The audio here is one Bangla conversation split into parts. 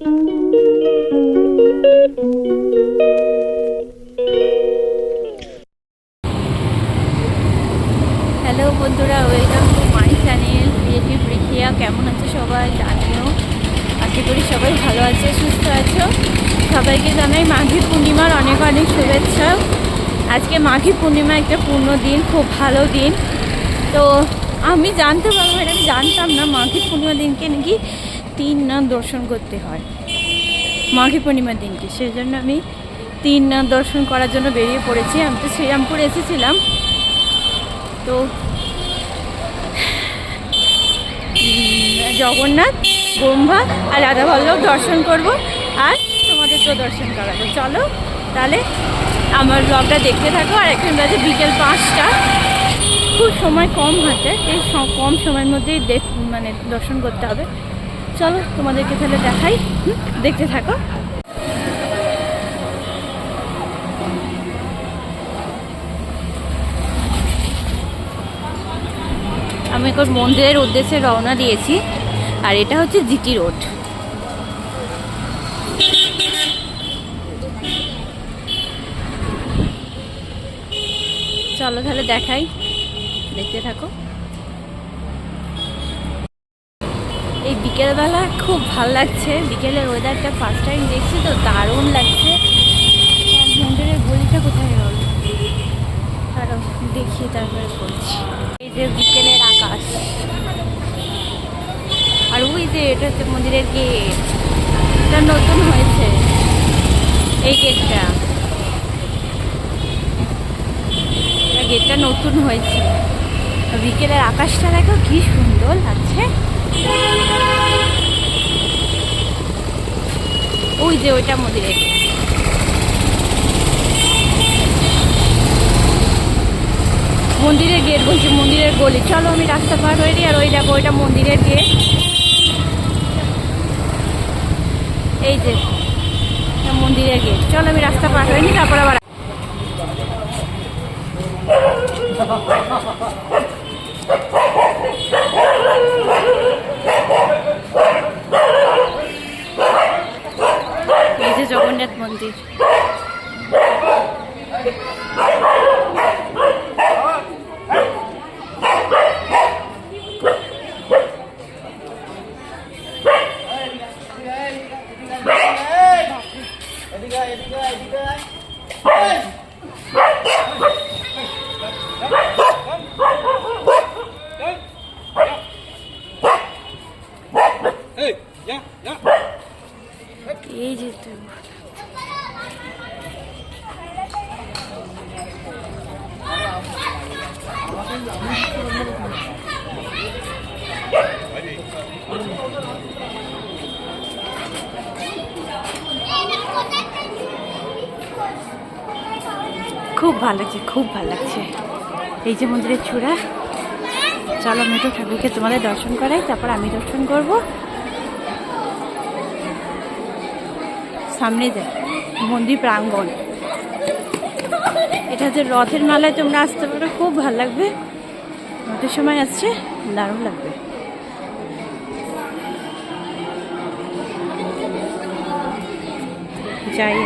হ্যালো বন্ধুরা, welcome to my channel. Creative Rikhiya কেমন আছো সবাই? জানিও আশা করি সবাই ভালো আছে, সুস্থ আছো। সবাইকে জানাই মাঘী পূর্ণিমার অনেক অনেক শুভেচ্ছা। আজকে মাঘী পূর্ণিমা একটা পূর্ণ দিন, খুব ভালো দিন। তো আমি জানতে পারব এটা আমি জানতাম না মাঘী পূর্ণিমা দিনকে নাকি তিন নাম দর্শন করতে হয়। মাঘী পূর্ণিমার দিনকে সেই জন্য আমি তিন নাম দর্শন করার জন্য বেরিয়ে পড়েছি। আমি তো শ্রীরামপুর এসেছিলাম। তো জগন্নাথ, ব্রহ্মা আর রাধাবল্লভ দর্শন করব আর তোমাদেরকেও দর্শন করাবো। চলো তাহলে আমার ব্লগটা দেখতে থাকো। আর এখন বাজে বিকেল পাঁচটা। খুব সময় কম হাতে। এই কম সময়ের মধ্যেই দেখ মানে দর্শন করতে হবে। চলো, তোমাদেরকে তাহলে দেখাই। দেখতে থাকো। আমি এখন মন্দিরের উদ্দেশ্যে রওনা দিয়েছি, আর এটা হচ্ছে জিটি রোড। চলো তাহলে দেখাই, দেখতে থাকো এই বিকেলবেলা খুব ভালো লাগছে। বিকেলের ওয়েদারটা ফার্স্ট টাইম দেখছি তো দারুণ লাগছে। আর গলিটা কোথায় গেল কারণ দেখি তারপরে বলছি। এই যে বিকেলের আকাশ। আর ওই যে এটা হচ্ছে মন্দিরের গেট এটা নতুন হয়েছে। এই গেটটা গেটটা নতুন হয়েছে। বিকেলের আকাশটা দেখো কি সুন্দর লাগছে। ওই যে ওইটা gate। মন্দিরের গেট বলছি, মন্দিরের গলি। চলো আমি রাস্তা পার হয়ে আর ওই দেখো, ওইটা মন্দিরের গেট এই যে মন্দিরের গেট চলো আমি রাস্তা পার হয়ে তারপর আবার এই যে জগন্নাথ মন্দির Hey, ja, ja. এই ভালো লাগছে, খুব ভালো লাগছে। এই যে মন্দিরের চূড়া। চলো আমি তো ঠাকুরকে তোমাদের দর্শন করাই, তারপর আমি দর্শন করব। সামনে যায় মন্দির প্রাঙ্গণ। এটা যে রথের মেলায় তোমরা আসতে পারো, খুব ভালো লাগবে। রথের সময় আসছে, দারুণ লাগবে। যাই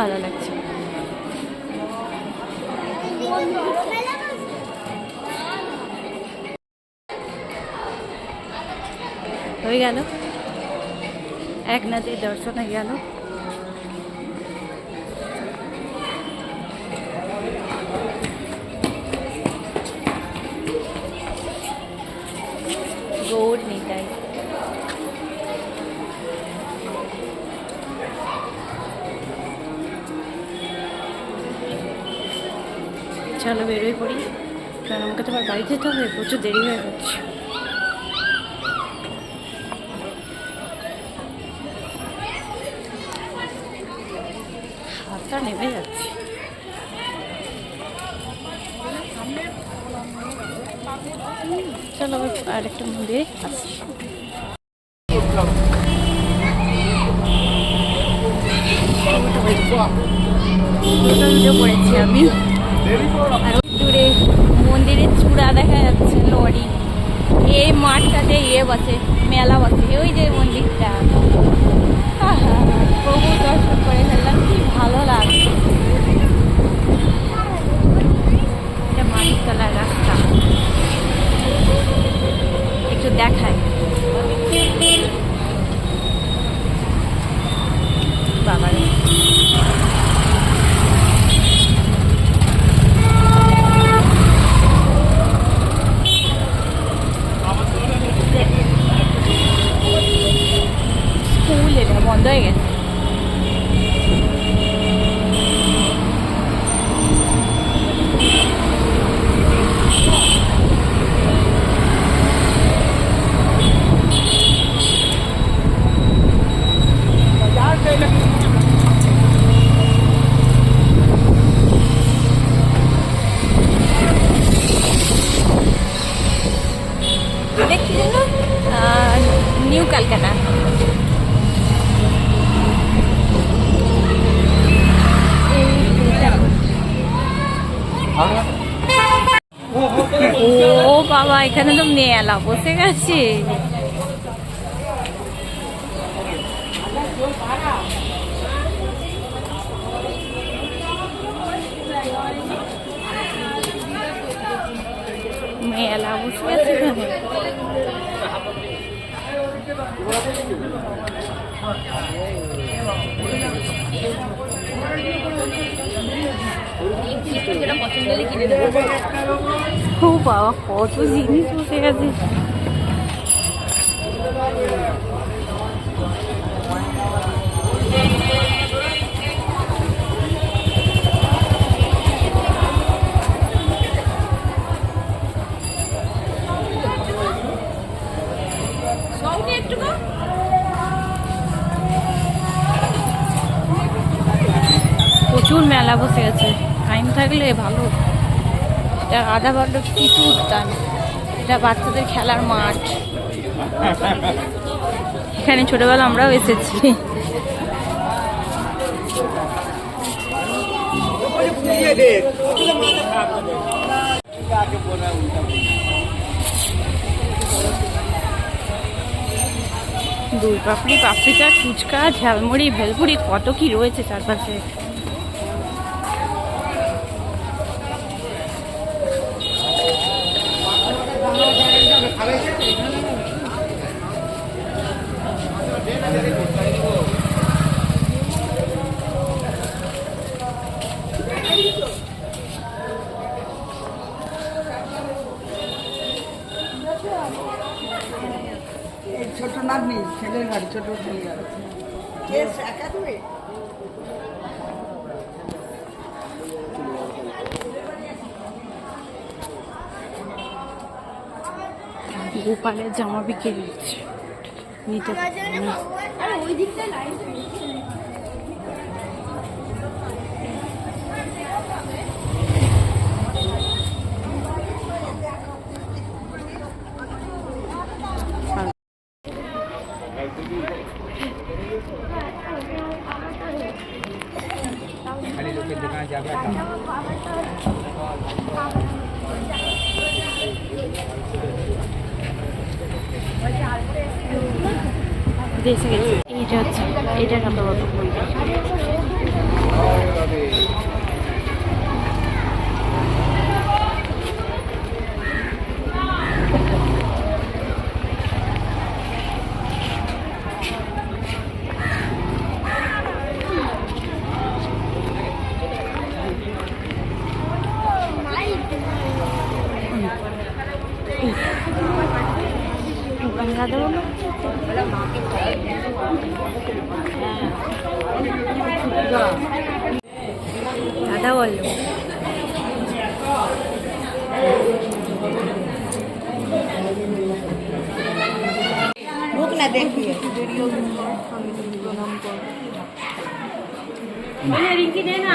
ভালো লাগছে। হয়ে গেল। একনাথের দর্শন গেল। চলো বেরোয় পড়ি। কারণ আমাকে তো আবার বাড়ি যেতে হবে, প্রচুর দেরি হয়ে যাচ্ছে। হাতটা নেমে যাচ্ছে। চলো আর একটা মন্দিরে আসছি দেখা যাচ্ছে, লরি। এই মাঠটাতে ইয়ে বসে, মেলা বসে ওই যে মন্দিরটা। প্রভু দর্শন করে ফেললাম, কি ভালো লাগছে। এটা মানিকতলার রাস্তা। একটু দেখায় বাবারে। স্কুল এটা বন্ধ হয়ে গেছে এটা ও বাবা এখানে তো মেলা বসে গেছে। মেলা বসে গেছে। এখানে ও বাবা কত জিনিস বসে গেছে। প্রচুর মেলা বসে গেছে। টাইম থাকলে ভালো। এটা আধা ঘণ্টা কিছু উদ্যান এটা বাচ্চাদের খেলার মাঠ। এখানে ছোটবেলা আমরাও এসেছি। দুই পাপড়ি পাপড়ি চাট ফুচকা, ঝালমুড়ি, ভেলপুরি, কত কি রয়েছে চারপাশে এই ছোট নাতনি ছেলের ছোট গোপালের জামা বিক্রি হচ্ছে। নিতে ওই দিকটা খালি দেশে গেছে এইটা হচ্ছে এটা কত কত গঙ্গা দেবো না রিঙ্কি নে না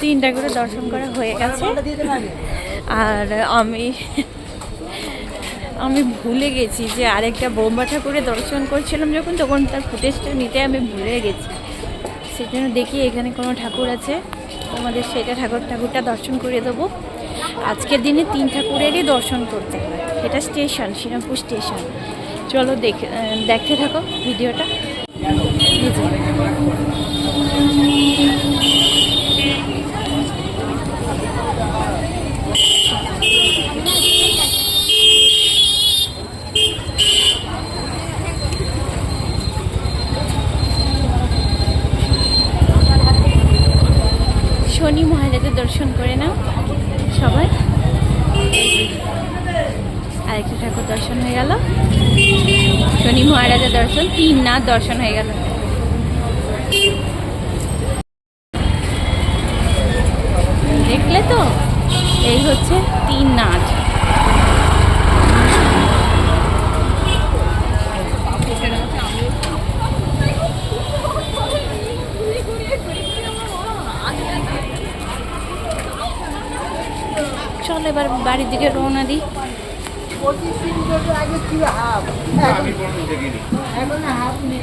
তিনটা করে দর্শন করা হয়ে গেছে। আর আমি আমি ভুলে গেছি যে আরেকটা বোম্বা ঠাকুরের দর্শন করছিলাম যখন, তখন তার ফুটেজটা নিতে আমি ভুলে গেছি। সেজন্য দেখি এখানে কোনো ঠাকুর আছে। তোমাদের সেটা ঠাকুর, ঠাকুরটা দর্শন করে দেবো। আজকের দিনে তিন ঠাকুরেরই দর্শন করতে হয়। এটা স্টেশন, শ্রীরামপুর স্টেশন। চলো দেখে দেখতে থাকো ভিডিওটা এই যে। শনি মহারাজের দর্শন করে নাও, সবাই। আরেকটা ঠাকুর দর্শন হয়ে গেল। শনি মহারাজের দর্শন, তিন নাথ দর্শন হয়ে গেল দেখলে তো এই হচ্ছে তিন নাথ চল এবার বাড়ির দিকে রওনা দিই পঁচিশ দিন ধরে আগে ছিল হাফ এখন হাফ নেই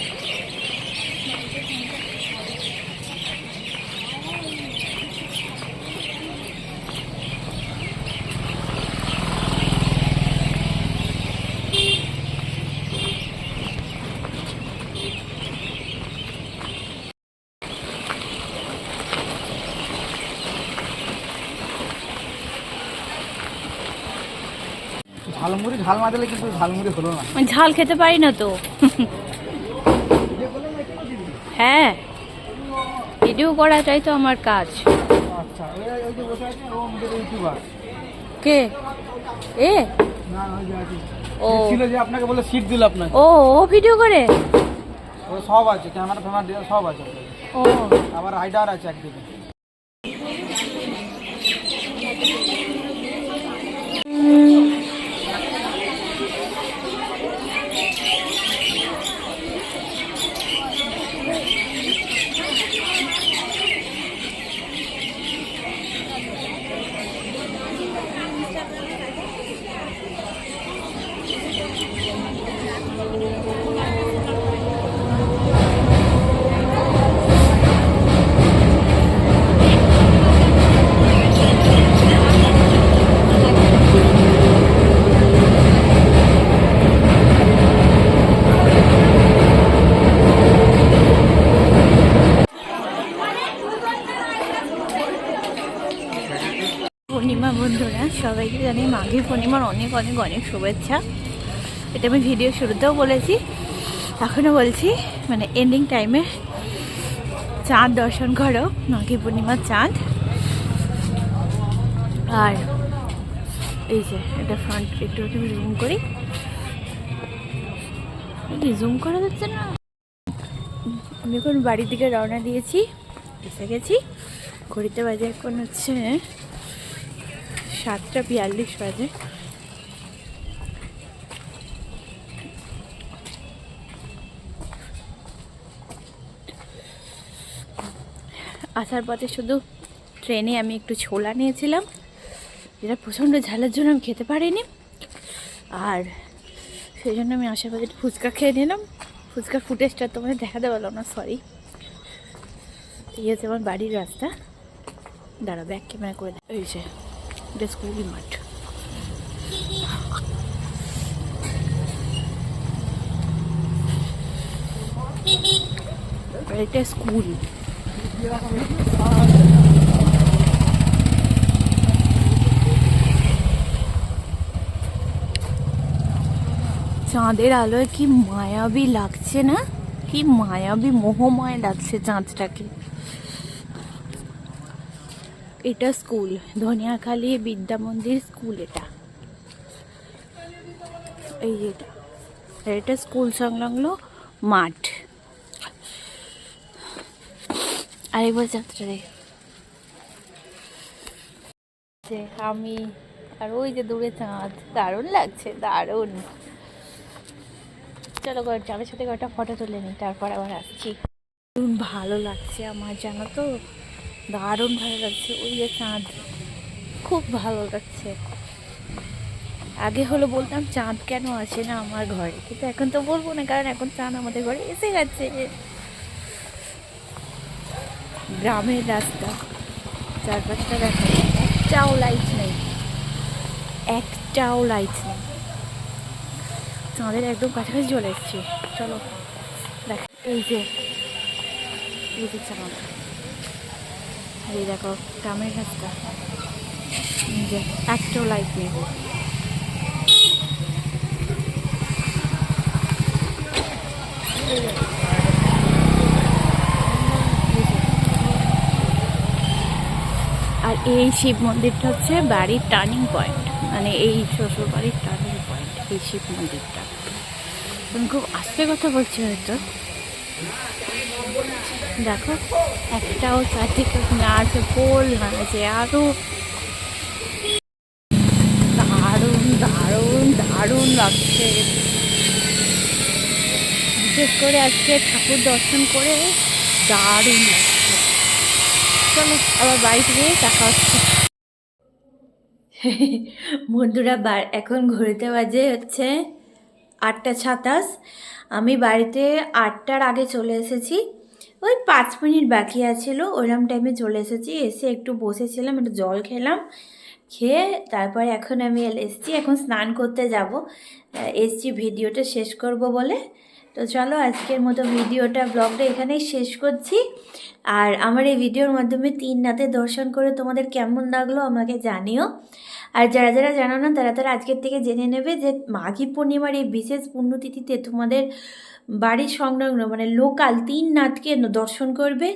ঝালমুড়ি ঝাল মাদলে কিন্তু ঝালমুড়ি হলো না। আমি ঝাল খেতে পারি না তো। হ্যাঁ ভিডিও করাটাই তো আমার কাজ। আচ্ছা কে? এ? ও। ছিল যে আপনাকে বলে সিট দিল আপনাকে। ও ও ভিডিও করে? ও সব আছে ক্যামেরা ফ্যামেরা দিয়ে সব আছে ও। আবার রাইডার আছে একদিকে। মাঘী পূর্ণিমার অনেক অনেক অনেক শুভেচ্ছা। এটা আমি ভিডিও শুরুতেও বলেছি এখনও বলছি মানে এন্ডিং টাইমে চাঁদ দর্শন করো মাঘী পূর্ণিমার চাঁদ। আর এই যে, এটা ফ্রন্ট একটু জুম করি। জুম করা যাচ্ছে না? আমি এখন বাড়ির দিকে রওনা দিয়েছি, এসে গেছি। ঘড়িতে বাজে এখন হচ্ছে সাতটা বিয়াল্লিশ বাজে। আসার পথে শুধু ট্রেনে আমি একটু ছোলা নিয়েছিলাম, যেটা প্রচণ্ড ঝালের জন্য আমি খেতে পারিনি। আর সেই জন্য আমি আসার পথে ফুচকা খেয়ে নিলাম। ফুচকার ফুটেজটা তোমাদের দেখাতে পারলাম না সরি এই আমার বাড়ির রাস্তা। দাঁড়া ব্যাক ক্যামেরা করে এই যে। এটা স্কুল মাঠ এটা স্কুল চাঁদের আলোয় কি মায়াবী লাগছে না? কি মায়াবী মোহময় লাগছে চাঁদটাকে? এটা স্কুল, ধনিয়াখালী বিদ্যা মন্দির স্কুল এটা। এই এটা। এটা স্কুল সংলগ্ন মাঠ। আরেকবার যাত্রা যে আমি আর ওই যে দূরে চাঁদ, দারুণ লাগছে, দারুণ। চলো চাঁদের সাথে কয়েকটা ফটো তুলে নিই, তারপর আবার আসছি। ভালো লাগছে আমার, জানো তো? দারুণ ভালো লাগছে। ওই যে চাঁদ। খুব ভালো লাগছে। আগে হলো বলতাম, চাঁদ কেন আসে না আমার ঘরে? কিন্তু এখন তো বলব না, কারণ এখন চাঁদ আমাদের ঘরে এসে গেছে। গ্রামের রাস্তা। চারপাশটা দেখো। একটাও লাইট নেই। একটাও লাইট নেই। চাঁদের একদম কাছাকাছি চলে এসছি। চলো, দেখ। এই যে এই যে চাঁদ। এই দেখো, গ্রামের রাস্তা। যে, একটাও লাইট নেই। আর এই শিব মন্দিরটা হচ্ছে বাড়ির টার্নিং পয়েন্ট মানে এই শ্বশুর বাড়ির টার্নিং পয়েন্ট এই শিব মন্দিরটা। খুব আস্তে কথা বলছি হয়তো। দেখো, একটাও চারদিকে পোল না আছে আরও দারুণ দারুণ দারুণ লাগছে। বিশেষ করে আজকে ঠাকুর দর্শন করে দারুণ লাগছে। চলো, আবার বাড়ি থেকে দেখা হচ্ছে। বন্ধুরা এখন ঘুরতে বাজে হচ্ছে আটটা সাতাশ। আমি বাড়িতে আটটার আগে চলে এসেছি। ওই পাঁচ মিনিট বাকি আছিল ওইরকম টাইমে চলে এসেছি। এসে একটু বসেছিলাম, একটু জল খেলাম। খেয়ে তারপরে এখন আমি এসেছি, এখন স্নান করতে যাব। এসছি ভিডিওটা শেষ করব বলে। তো চলো আজকের মতো ভিডিওটা, ব্লগটা এখানেই শেষ করছি। আর আমার এই ভিডিওর মাধ্যমে তিন রাতে দর্শন করে তোমাদের কেমন লাগল আমাকে জানিও। আর যারা যারা জানো না, তারা তারা আজকের থেকে জেনে নেবে যে মাঘী পূর্ণিমার এই বিশেষ পুণ্যতিথিতে তোমাদের বাড়ির সংলগ্ন মানে লোকাল তিন নাথকে দর্শন করবে।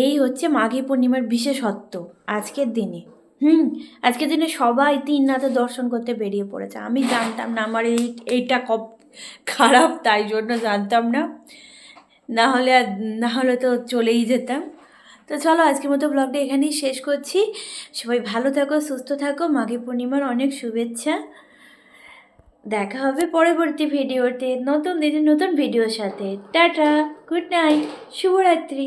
এই হচ্ছে মাঘী পূর্ণিমার বিশেষত্ব আজকের দিনে। হুম, আজকের দিনে সবাই তিন নাথে দর্শন করতে বেরিয়ে পড়েছে। আমি জানতাম না, আমার এই, এইটা কব, খারাপ, তাই জন্য জানতাম না। না হলে না হলে তো চলেই যেতাম। তো চলো আজকের মতো ব্লগটা এখানেই শেষ করছি। সবাই ভালো থাকো, সুস্থ থাকো, মাঘে পূর্ণিমার অনেক শুভেচ্ছা। দেখা হবে পরবর্তী ভিডিওতে নতুন দিনের নতুন ভিডিওর সাথে। টাটা গুড নাইট শুভরাত্রি।